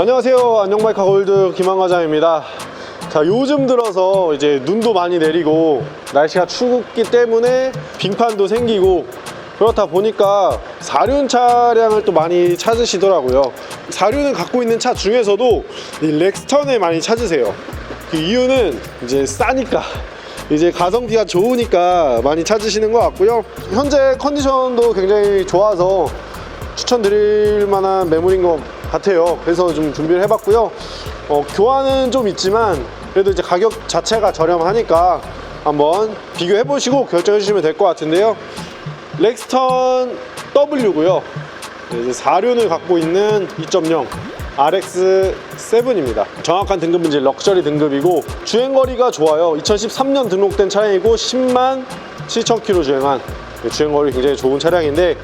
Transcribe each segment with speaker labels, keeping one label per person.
Speaker 1: 안녕하세요. 안녕마이카 골드 김한과장입니다. 자, 요즘 들어서 이제 눈도 많이 내리고 날씨가 추웠기 때문에 빙판도 생기고 그렇다 보니까 사륜 차량을 또 많이 찾으시더라고요. 사륜을 갖고 있는 차 중에서도 이 렉스턴을 많이 찾으세요. 그 이유는 이제 싸니까. 이제 가성비가 좋으니까 많이 찾으시는 것 같고요. 현재 컨디션도 굉장히 좋아서 추천드릴 만한 매물인 것 같아요. 그래서 좀 준비를 해봤고요. 어, 교환은 좀 있지만 그래도 이제 가격 자체가 저렴하니까 한번 비교해 보시고 결정해 주시면 될 것 같은데요. 렉스턴 W고요. 네, 이제 4륜을 갖고 있는 2.0 RX7입니다. 정확한 등급은 이제 럭셔리 등급이고 주행거리가 좋아요. 2013년 등록된 차량이고 10만 7천 킬로 주행한 네, 주행거리 굉장히 좋은 차량인데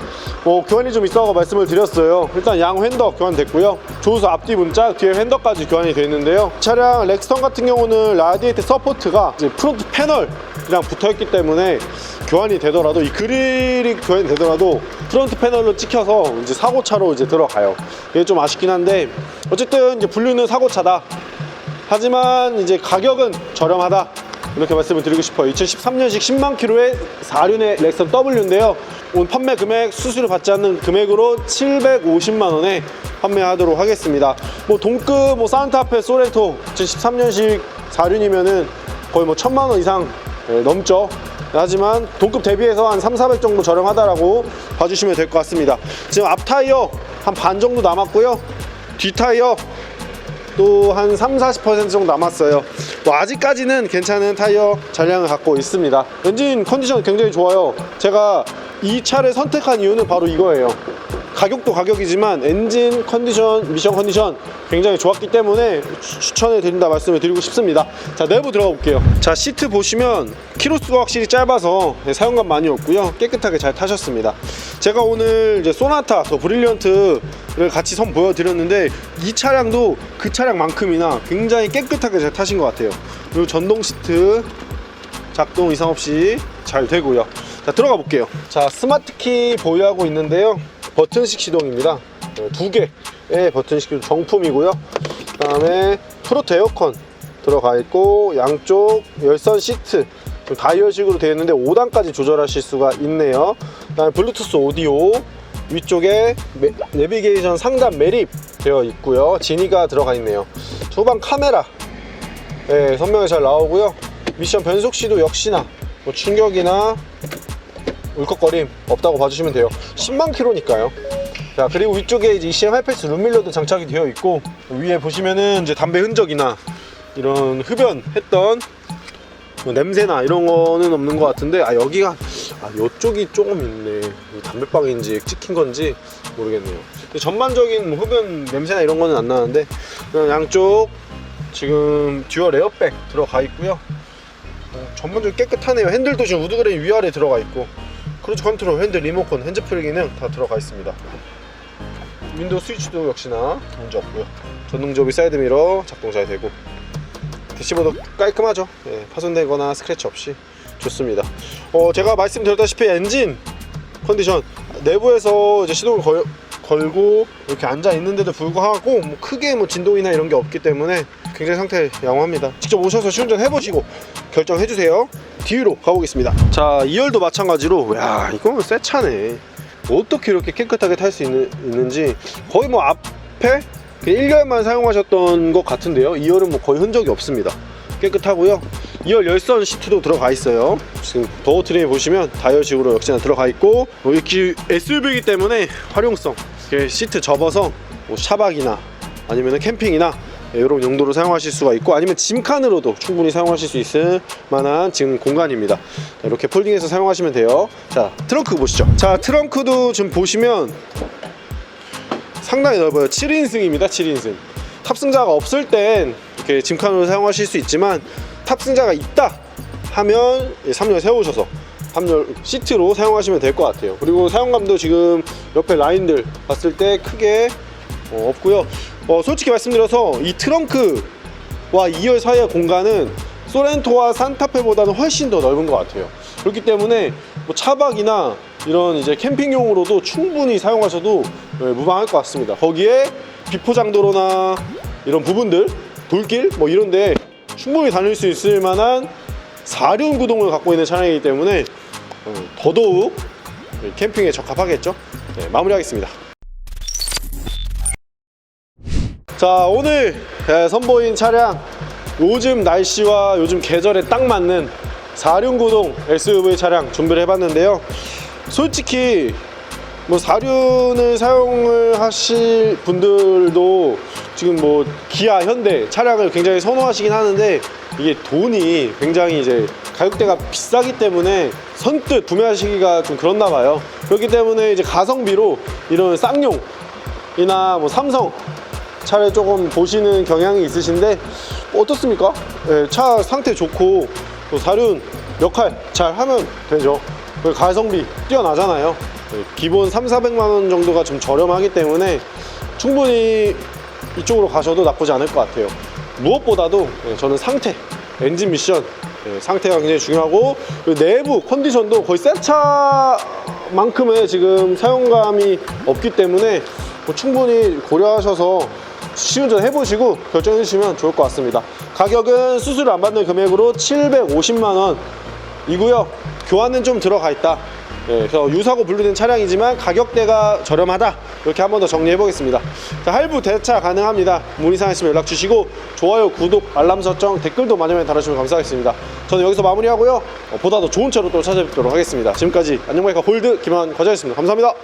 Speaker 1: 뭐 교환이 좀 있어서 말씀을 드렸어요. 일단 양 휀더 교환됐고요. 조수석 앞뒤 문짝 뒤에 휀더까지 교환이 됐는데요. 차량 렉스턴 같은 경우는 라디에이터 서포트가 프론트 패널이랑 붙어있기 때문에 교환이 되더라도 이 그릴이 교환이 되더라도 프론트 패널로 찍혀서 이제 사고차로 이제 들어가요. 이게 좀 아쉽긴 한데 어쨌든 이제 분류는 사고차다. 하지만 이제 가격은 저렴하다. 이렇게 말씀을 드리고 싶어요. 2013년식 10만 킬로의 4륜의 렉선 W인데요. 오늘 판매 금액 수수료 받지 않는 금액으로 750만 원에 판매하도록 하겠습니다. 뭐 동급 뭐 산타페 소렌토 2013년식 4륜이면은 거의 뭐 천만 원 이상 예, 넘죠. 하지만 동급 대비해서 한 3, 400 정도 저렴하다라고 봐주시면 될 것 같습니다. 지금 앞 타이어 한 반 정도 남았고요. 뒤 타이어 또 한 3, 40% 정도 남았어요. 뭐 아직까지는 괜찮은 타이어 잔량을 갖고 있습니다. 엔진 컨디션 굉장히 좋아요. 제가 이 차를 선택한 이유는 바로 이거예요. 가격도 가격이지만 엔진 컨디션, 미션 컨디션 굉장히 좋았기 때문에 추- 추천해 드린다 말씀을 드리고 싶습니다. 자, 내부 들어가 볼게요. 자, 시트 보시면 키로수가 확실히 짧아서 사용감 많이 없고요. 깨끗하게 잘 타셨습니다. 제가 오늘 이제 소나타 더 브릴리언트를 같이 선 보여드렸는데 이 차량도 그 차량만큼이나 굉장히 깨끗하게 잘 타신 것 같아요. 그리고 전동 시트 작동 이상 없이 잘 되고요. 자 들어가 볼게요. 자 스마트키 보유하고 있는데요. 버튼식 시동입니다. 네, 두 개의 버튼식 정품이고요. 그 다음에 프로트 에어컨 들어가 있고 양쪽 열선 시트 좀 다이얼식으로 되어 있는데 5단까지 조절하실 수가 있네요. 그다음에 블루투스 오디오 위쪽에 매- 내비게이션 상단 매립 되어 있고요. 지니가 들어가 있네요. 주방 카메라 네, 선명히 잘 나오고요. 미션 변속 시도 역시나 뭐 충격이나 울컥거림 없다고 봐주시면 돼요. 10만 킬로니까요. 자 그리고 위쪽에 이제 ECM 하이패스 룸밀러도 장착이 되어 있고 위에 보시면은 이제 담배 흔적이나 이런 흡연했던 뭐 냄새나 이런 거는 없는 것 같은데 아 여기가 아 이쪽이 조금 있네. 이 담배빵인지 찍힌 건지 모르겠네요. 전반적인 뭐 흡연 냄새나 이런 거는 안 나는데 양쪽 지금 듀얼 에어백 들어가 있고요. 어, 전반적으로 깨끗하네요. 핸들도 지금 우드그레인 위아래 들어가 있고 크루즈 컨트롤 핸들 리모컨 핸즈프리 기능 다 들어가 있습니다 윈도우 스위치도 역시나 문제 없고요 전동조비 사이드미러 작동 잘 되고 대시보드 깔끔하죠. 예, 파손되거나 스크래치 없이 좋습니다. 어, 제가 말씀드렸다시피 엔진 컨디션 내부에서 이제 시동을 걸, 걸고 이렇게 앉아 있는데도 불구하고 뭐 크게 뭐 진동이나 이런 게 없기 때문에 굉장히 상태 양호합니다. 직접 오셔서 시운전 해보시고 결정해 주세요. 뒤로 가보겠습니다. 자, 2열도 마찬가지로 야 이거는 새 차네. 어떻게 이렇게 깨끗하게 탈 수 있는지 거의 뭐 앞에 1개월만 사용하셨던 것 같은데요 2열은 뭐 거의 흔적이 없습니다 깨끗하고요 2열 열선 시트도 들어가 있어요 지금 도어 트림에 보시면 다이얼식으로 역시나 들어가 있고 뭐 이렇게 SUV이기 때문에 활용성 시트 접어서 뭐 샤박이나 아니면 캠핑이나 이런 용도로 사용하실 수가 있고 아니면 짐칸으로도 충분히 사용하실 수 있을 만한 지금 공간입니다 자, 이렇게 폴딩해서 사용하시면 돼요 자 트렁크 보시죠 자 트렁크도 지금 보시면 상당히 넓어요. 7인승입니다. 7인승. 탑승자가 없을 땐 이렇게 짐칸으로 사용하실 수 있지만 탑승자가 있다 하면 3열 세우셔서 3열 시트로 사용하시면 될 것 같아요. 그리고 사용감도 지금 옆에 라인들 봤을 때 크게 어, 없고요. 어, 솔직히 말씀드려서 이 트렁크와 2열 사이의 공간은 소렌토와 산타페보다는 훨씬 더 넓은 것 같아요. 그렇기 때문에 뭐 차박이나 이런 이제 캠핑용으로도 충분히 사용하셔도 네, 무방할 것 같습니다. 거기에 비포장도로나 이런 부분들 돌길 뭐 이런데 충분히 다닐 수 있을 만한 사륜 구동을 갖고 있는 차량이기 때문에 어, 더더욱 캠핑에 적합하겠죠. 네, 마무리하겠습니다. 자 오늘 예, 선보인 차량 요즘 날씨와 요즘 계절에 딱 맞는 4륜구동 SUV 차량 준비를 해봤는데요. 솔직히 뭐 4륜을 사용을 하실 분들도 지금 뭐 기아, 현대 차량을 굉장히 선호하시긴 하는데 이게 돈이 굉장히 이제 가격대가 비싸기 때문에 선뜻 구매하시기가 좀 그렇나 봐요. 그렇기 때문에 이제 가성비로 이런 쌍용이나 뭐 삼성 차를 조금 보시는 경향이 있으신데 뭐 어떻습니까? 예, 차 상태 좋고 또 사륜 역할 잘 하면 되죠. 그리고 가성비 뛰어나잖아요. 예, 기본 3, 400만 원 정도가 좀 저렴하기 때문에 충분히 이쪽으로 가셔도 나쁘지 않을 것 같아요. 무엇보다도 예, 저는 상태, 엔진 미션 예, 상태가 굉장히 중요하고 그리고 내부 컨디션도 거의 새 차만큼의 지금 사용감이 없기 때문에 뭐 충분히 고려하셔서 시운전 해보시고 결정해 주시면 좋을 것 같습니다. 가격은 수수료 안 받는 금액으로 750만 원 이고요. 교환은 좀 들어가 있다. 예, 그래서 유사고 분류된 차량이지만 가격대가 저렴하다. 이렇게 한 번 더 정리해 보겠습니다. 자, 할부 대차 가능합니다. 문의 사항 있으면 연락 주시고 좋아요, 구독, 알람 설정, 댓글도 많이 많이 달아주시면 감사하겠습니다. 저는 여기서 마무리하고요. 어, 보다 더 좋은 차로 또 찾아뵙도록 하겠습니다. 지금까지 안녕바이카 골드 김한 과장이었습니다. 감사합니다.